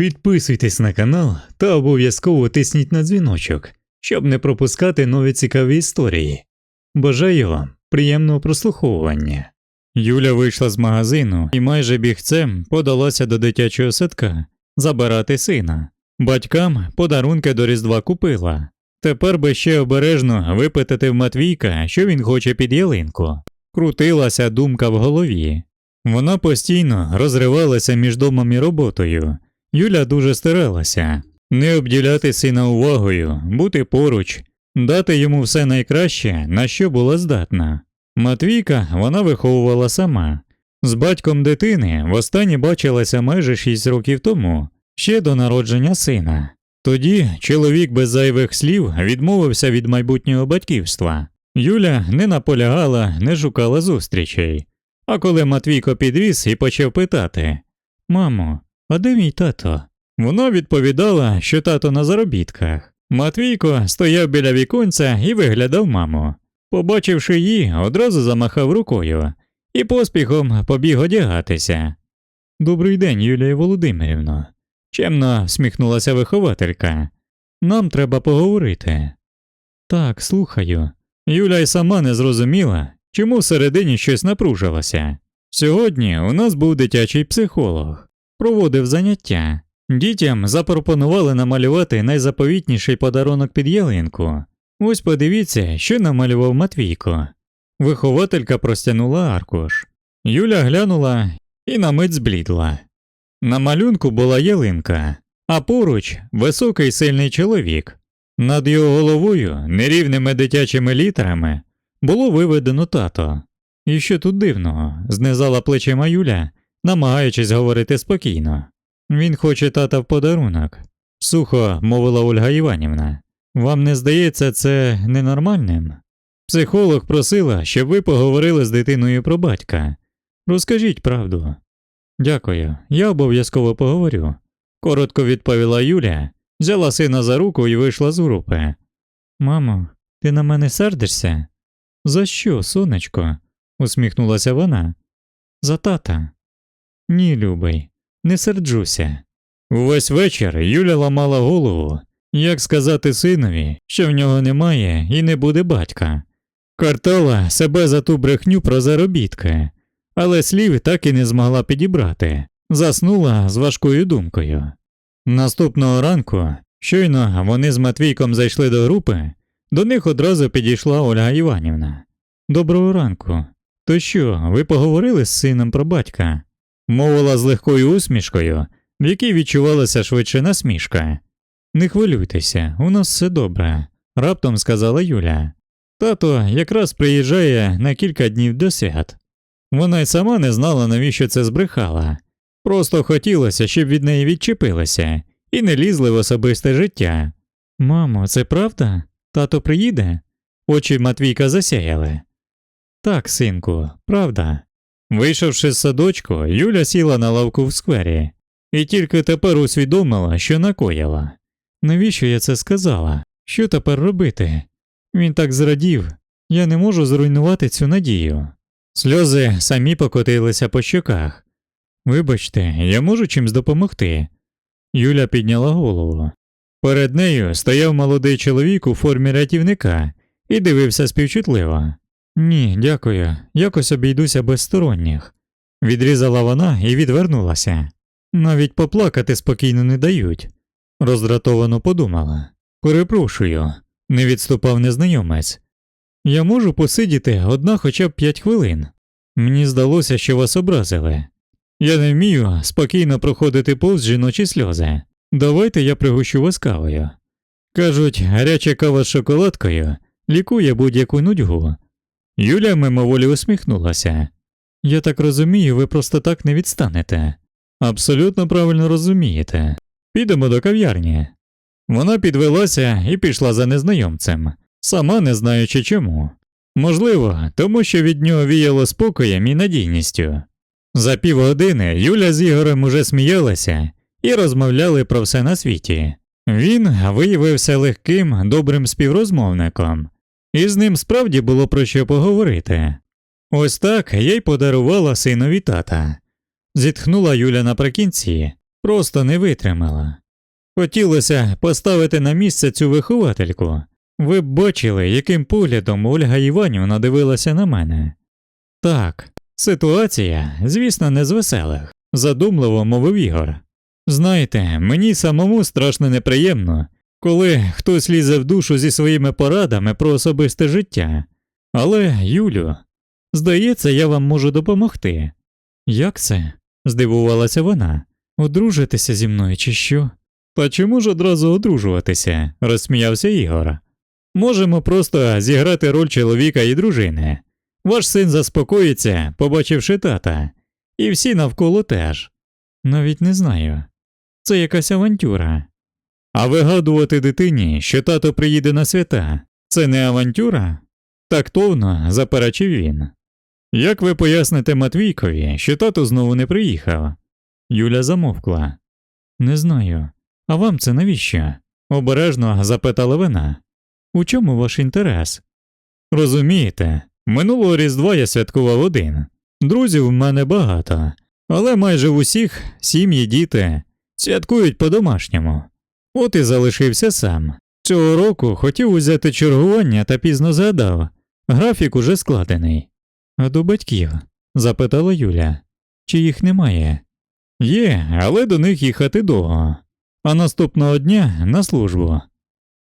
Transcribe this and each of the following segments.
Підписуйтесь на канал та обов'язково тисніть на дзвіночок, щоб не пропускати нові цікаві історії. Бажаю вам приємного прослуховування. Юля вийшла з магазину і майже бігцем подалася до дитячого садка забирати сина. Батькам подарунки до Різдва купила. Тепер би ще обережно випитати в Матвійка, що він хоче під ялинку. Крутилася думка в голові. Вона постійно розривалася між домом і роботою. Юля дуже старалася не обділяти сина увагою, бути поруч, дати йому все найкраще, на що була здатна. Матвійка вона виховувала сама. З батьком дитини востаннє бачилася майже 6 років тому, ще до народження сина. Тоді чоловік без зайвих слів відмовився від майбутнього батьківства. Юля не наполягала, не шукала зустрічей. А коли Матвійко підріс і почав питати Мамо, а де мій тато? Вона відповідала, що тато на заробітках. Матвійко стояв біля віконця і виглядав маму. Побачивши її, одразу замахав рукою і поспіхом побіг одягатися. Добрий день, Юлія Володимирівно. Чемно всміхнулася вихователька. Нам треба поговорити. Так, слухаю. Юля й сама не зрозуміла, чому всередині щось напружилося. Сьогодні у нас був дитячий психолог, проводив заняття. Дітям запропонували намалювати найзаповітніший подарунок під ялинку. Ось подивіться, що намалював Матвійко. Вихователька простягнула аркуш. Юля глянула і на мить зблідла. На малюнку була ялинка, а поруч високий сильний чоловік. Над його головою нерівними дитячими літерами було виведено тато. І що тут дивного, знизала плечима Юля, намагаючись говорити спокійно. Він хоче тата в подарунок, сухо мовила Ольга Іванівна. Вам не здається це ненормальним? Психолог просила, щоб ви поговорили з дитиною про батька. Розкажіть правду. Дякую, я обов'язково поговорю, коротко відповіла Юля, взяла сина за руку і вийшла з групи. Мамо, ти на мене сердишся? За що, сонечко? усміхнулася вона. За тата. Ні, любий, не серджуся. Увесь вечір Юля ламала голову, як сказати синові, що в нього немає і не буде батька. Картала себе за ту брехню про заробітки, але слів так і не змогла підібрати, заснула з важкою думкою. Наступного ранку, щойно вони з Матвійком зайшли до групи, до них одразу підійшла Ольга Іванівна. Доброго ранку. То що, ви поговорили з сином про батька? Мовила з легкою усмішкою, в якій відчувалася швидше насмішка. Не хвилюйтеся, у нас все добре, раптом сказала Юля. Тато якраз приїжджає на кілька днів до свят. Вона й сама не знала, навіщо це збрехала. Просто хотілося, щоб від неї відчепилися і не лізли в особисте життя. Мамо, це правда? Тато приїде? Очі Матвійка засяяли. Так, синку, правда. Вийшовши з садочку, Юля сіла на лавку в сквері і тільки тепер усвідомила, що накоїла. Навіщо я це сказала? Що тепер робити? Він так зрадів, я не можу зруйнувати цю надію. Сльози самі покотилися по щоках. Вибачте, я можу чимсь допомогти. Юля підняла голову. Перед нею стояв молодий чоловік у формі рятівника і дивився співчутливо. Ні, дякую, якось обійдуся без сторонніх. Відрізала вона і відвернулася. Навіть поплакати спокійно не дають. Роздратовано подумала. Перепрошую, не відступав незнайомець. Я можу посидіти одна хоча б п'ять хвилин. Мені здалося, що вас образили. Я не вмію спокійно проходити повз жіночі сльози. Давайте я пригощу вас кавою. Кажуть, гаряча кава з шоколадкою лікує будь-яку нудьгу. Юля мимоволі усміхнулася. Я так розумію, ви просто так не відстанете. Абсолютно правильно розумієте. Підемо до кав'ярні. Вона підвелася і пішла за незнайомцем, сама не знаючи чому. Можливо, тому що від нього віяло спокоєм і надійністю. За півгодини Юля з Ігорем уже сміялася і розмовляли про все на світі. Він виявився легким, добрим співрозмовником, і з ним справді було про що поговорити. Ось так я й подарувала синові тата. Зітхнула Юля наприкінці, просто не витримала. Хотілося поставити на місце цю виховательку. Ви б бачили, яким поглядом Ольга Іванівна дивилася на мене. Так, ситуація, звісно, не з веселих, задумливо мовив Ігор. Знаєте, мені самому страшно неприємно, коли хтось лізе в душу зі своїми порадами про особисте життя. Але, Юлю, здається, я вам можу допомогти. Як це? здивувалася вона. Одружитися зі мною чи що? Та чому ж одразу одружуватися? розсміявся Ігор. Можемо просто зіграти роль чоловіка і дружини. Ваш син заспокоїться, побачивши тата, і всі навколо теж. Навіть не знаю. Це якась авантюра. А вигадувати дитині, що тато приїде на свята, це не авантюра? Тактовно заперечив він. Як ви поясните Матвійкові, що тато знову не приїхав? Юля замовкла. Не знаю. А вам це навіщо? обережно запитала вона. У чому ваш інтерес? Розумієте, минулого Різдва я святкував один. Друзів в мене багато, але майже в усіх сім'ї діти святкують по-домашньому. От і залишився сам. Цього року хотів узяти чергування та пізно згадав. Графік уже складений. А до батьків? запитала Юля. Чи їх немає? Є, але до них їхати довго. А наступного дня на службу.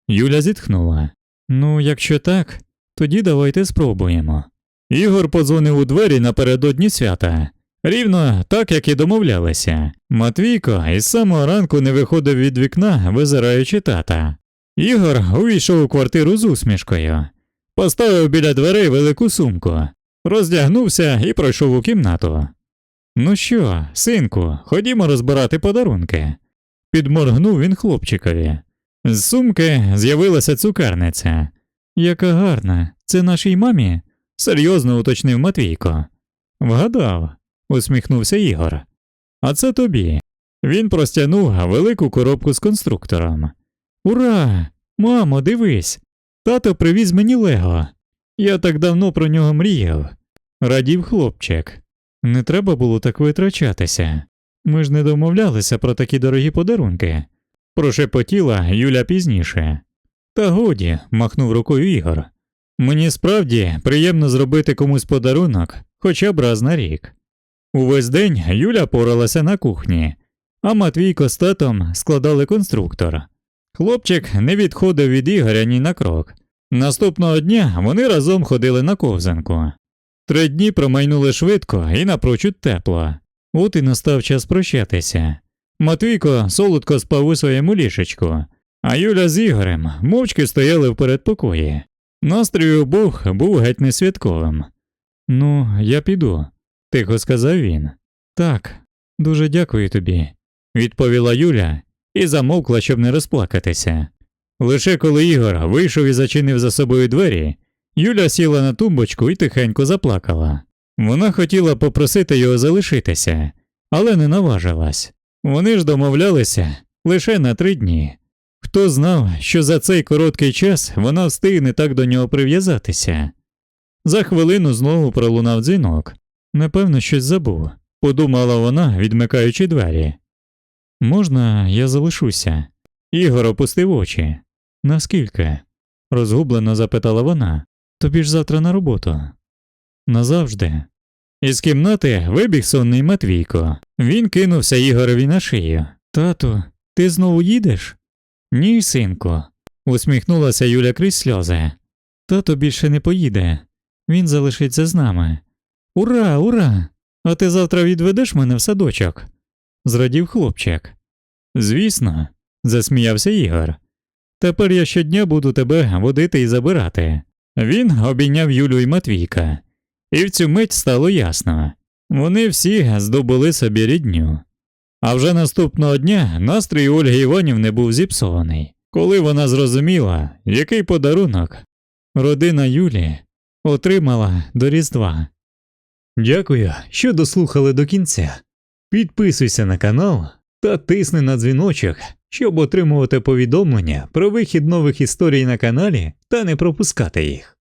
Юля зітхнула. Ну, якщо так, тоді давайте спробуємо. Ігор подзвонив у двері напередодні свята. Рівно так, як і домовлялися. Матвійко із самого ранку не виходив від вікна, визираючи тата. Ігор увійшов у квартиру з усмішкою, поставив біля дверей велику сумку, роздягнувся і пройшов у кімнату. Ну що, синку, ходімо розбирати подарунки. Підморгнув він хлопчикові. З сумки з'явилася цукерниця. Яка гарна, це нашій мамі? серйозно уточнив Матвійко. Вгадав, усміхнувся Ігор. А це тобі. Він простягнув велику коробку з конструктором. Ура! Мамо, дивись! Тато привіз мені Лего. Я так давно про нього мріяв. Радів хлопчик. Не треба було так витрачатися. Ми ж не домовлялися про такі дорогі подарунки. Прошепотіла Юля пізніше. Та годі, махнув рукою Ігор. Мені справді приємно зробити комусь подарунок хоча б раз на рік. Увесь день Юля поралася на кухні, а Матвійко з татом складали конструктор. Хлопчик не відходив від Ігоря ні на крок. Наступного дня вони разом ходили на ковзанку. Три дні промайнули швидко і напрочуд тепло. От і настав час прощатися. Матвійко солодко спав у своєму ліжечку, а Юля з Ігорем мовчки стояли в передпокої. Настрій обох був геть не святковим. Ну, я піду, тихо сказав він. Так, дуже дякую тобі, відповіла Юля і замовкла, щоб не розплакатися. Лише коли Ігор вийшов і зачинив за собою двері, Юля сіла на тумбочку і тихенько заплакала. Вона хотіла попросити його залишитися, але не наважилась. Вони ж домовлялися лише на три дні. Хто знав, що за цей короткий час вона встигне так до нього прив'язатися. За хвилину знову пролунав дзвінок. Напевно, щось забув, подумала вона, відмикаючи двері. Можна, я залишуся. Ігор опустив очі. Наскільки? розгублено запитала вона. Тобі ж завтра на роботу. Назавжди. Із кімнати вибіг сонний Матвійко. Він кинувся Ігорові на шию. Тату, ти знову їдеш? Ні, синку, усміхнулася Юля крізь сльози. Тато більше не поїде. Він залишиться з нами. Ура, ура! А ти завтра відведеш мене в садочок? зрадів хлопчик. Звісно, засміявся Ігор. Тепер я щодня буду тебе водити і забирати. Він обійняв Юлю і Матвійка, і в цю мить стало ясно вони всі здобули собі рідню. А вже наступного дня настрій Ольги Іванівни був зіпсований, коли вона зрозуміла, який подарунок родина Юлі отримала до Різдва. Дякую, що дослухали до кінця. Підписуйся на канал та тисни на дзвіночок, щоб отримувати повідомлення про вихід нових історій на каналі та не пропускати їх.